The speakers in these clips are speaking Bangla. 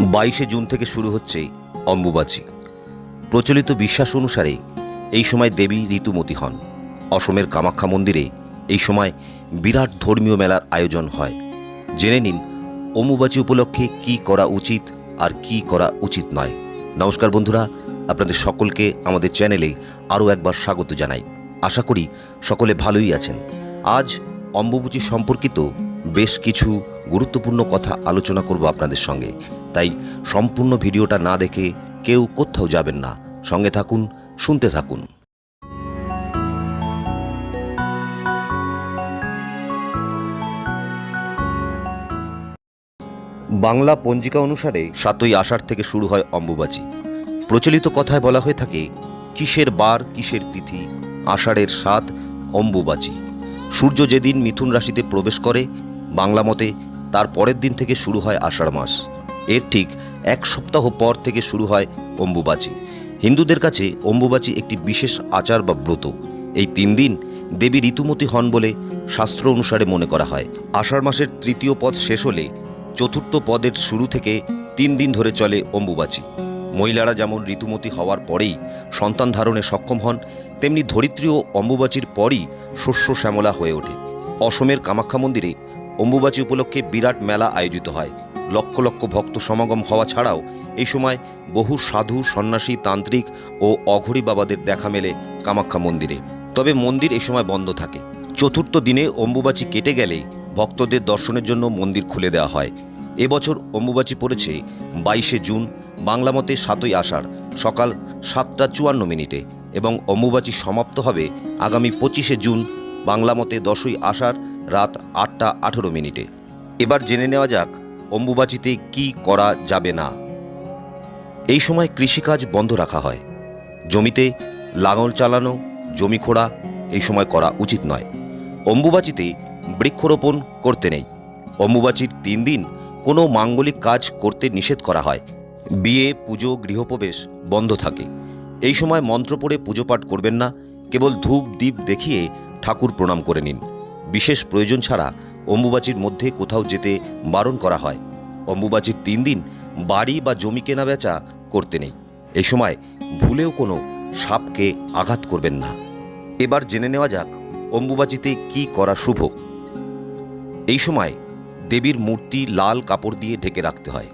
বাইশে জুন থেকে শুরু হচ্ছে অম্বুবাচী। প্রচলিত বিশ্বাস অনুসারে এই সময় দেবী ঋতুমতী হন। অসমের কামাখ্যা মন্দিরে এই সময় বিরাট ধর্মীয় মেলার আয়োজন হয়। জেনে নিন অম্বুবাচী উপলক্ষে কি করা উচিত আর কি করা উচিত নয়। নমস্কার বন্ধুরা, আপনাদের সকলকে আমাদের চ্যানেলে আরও একবার স্বাগত জানাই। আশা করি সকলে ভালোই আছেন। আজ অম্বুবাচী সম্পর্কিত বেশ কিছু গুরুত্বপূর্ণ কথা আলোচনা করব আপনাদের সঙ্গে। তাই সম্পূর্ণ ভিডিওটা না দেখে কেউ কোথাও যাবেন না। সঙ্গে থাকুন, শুনতে থাকুন। বাংলা পঞ্জিকা অনুসারে সাতই আষাঢ় থেকে শুরু হয় অম্বুবাচী। প্রচলিত কথায় বলা হয়ে থাকে, কিসের বার, কিসের তিথি, আষাঢ়ের সাত, অম্বুবাচী। সূর্য যেদিন মিথুন রাশিতে প্রবেশ করে, বাংলা মতে তার পরের দিন থেকে শুরু হয় আষাঢ় মাস। এর ঠিক এক সপ্তাহ পর থেকে শুরু হয় অম্বুবাচী। হিন্দুদের কাছে অম্বুবাচী একটি বিশেষ আচার বা ব্রত। এই তিন দিন দেবী ঋতুমতী হন বলে শাস্ত্র অনুসারে মনে করা হয়। আষাঢ় মাসের তৃতীয় পদ শেষ হলে চতুর্থ পদের শুরু থেকে তিন দিন ধরে চলে অম্বুবাচী। মহিলারা যেমন ঋতুমতী হওয়ার পরেই সন্তান ধারণে সক্ষম হন, তেমনি ধরিত্রীও অম্বুবাচীর পরই শস্য শ্যামলা হয়ে ওঠে। অসমের কামাখ্যা মন্দিরে অম্বুবাচী উপলক্ষে বিরাট মেলা আয়োজিত হয়। লক্ষ লক্ষ ভক্ত সমাগম হওয়া ছাড়াও এই সময় বহু সাধু, সন্ন্যাসী, তান্ত্রিক ও অঘরী বাবাদের দেখা মেলে কামাখ্যা মন্দিরে। তবে মন্দির এই সময় বন্ধ থাকে। চতুর্থ দিনে অম্বুবাচী কেটে গেলে ভক্তদের দর্শনের জন্য মন্দির খুলে দেওয়া হয়। এবছর অম্বুবাচী পড়েছে বাইশে জুন, বাংলা মতে সাতই আষাঢ়, সকাল সাতটা চুয়ান্ন মিনিটে এবং অম্বুবাচী সমাপ্ত হবে আগামী পঁচিশে জুন, বাংলা মতে দশই আষাঢ়, রাত আটটা আঠেরো মিনিটে। এবার জেনে নেওয়া যাক অম্বুবাচীতে কি করা যাবে না? এই সময় কৃষিকাজ বন্ধ রাখা হয়। জমিতে লাঙল চালানো, জমি খোঁড়া এই সময় করা উচিত নয়। অম্বুবাচীতে বৃক্ষরোপণ করতে নেই। অম্বুবাচীর তিন দিন কোনো মাঙ্গলিক কাজ করতে নিষেধ করা হয়। বিয়ে, পুজো, গৃহপ্রবেশ বন্ধ থাকে। এই সময় মন্ত্র পড়ে পুজো পাঠ করবেন না। কেবল ধূপ দ্বীপ দেখিয়ে ঠাকুর প্রণাম করে নিন। বিশেষ প্রয়োজন ছাড়া অম্বুবাচীর মধ্যে কোথাও যেতে বারণ করা হয়। অম্বুবাচীর তিন দিন বাড়ি বা জমি কেনা বেচা করতে নেই। এই সময় ভুলেও কোনো সাপকে আঘাত করবেন না। এবার জেনে নেওয়া যাক অম্বুবাচীতে কি করা শুভ। এই সময় দেবীর মূর্তি লাল কাপড় দিয়ে ঢেকে রাখতে হয়।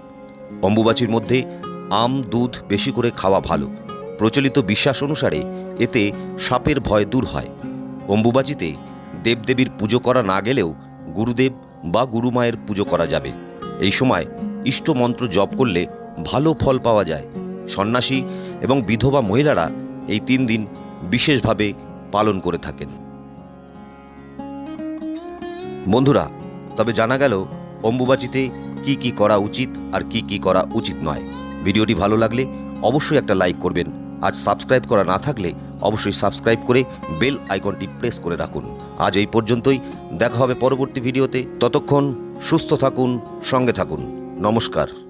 অম্বুবাচীর মধ্যে আম, দুধ বেশি করে খাওয়া ভালো। প্রচলিত বিশ্বাস অনুসারে এতে সাপের ভয় দূর হয়। অম্বুবাচীতে দেবদেবীর পুজো করা না গেলেও গুরুদেব বা গুরুমায়ের পুজো করা যাবে। এই সময় ইষ্ট মন্ত্র জপ করলে ভালো ফল পাওয়া যায়। সন্ন্যাসী এবং বিধবা মহিলারা এই তিন দিন বিশেষভাবে পালন করে থাকেন। বন্ধুরা, তবে জানা গেল অম্বুবাচীতে কি কি করা উচিত আর কি কি করা উচিত নয়। ভিডিওটি ভালো লাগলে অবশ্যই একটা লাইক করবেন। আর সাবস্ক্রাইব করা না থাকলে অবশ্যই সাবস্ক্রাইব করে বেল আইকনটি প্রেস করে রাখুন। আজ এই পর্যন্তই। দেখা হবে পরবর্তী ভিডিওতে। ততক্ষণ সুস্থ থাকুন, সঙ্গে থাকুন। নমস্কার।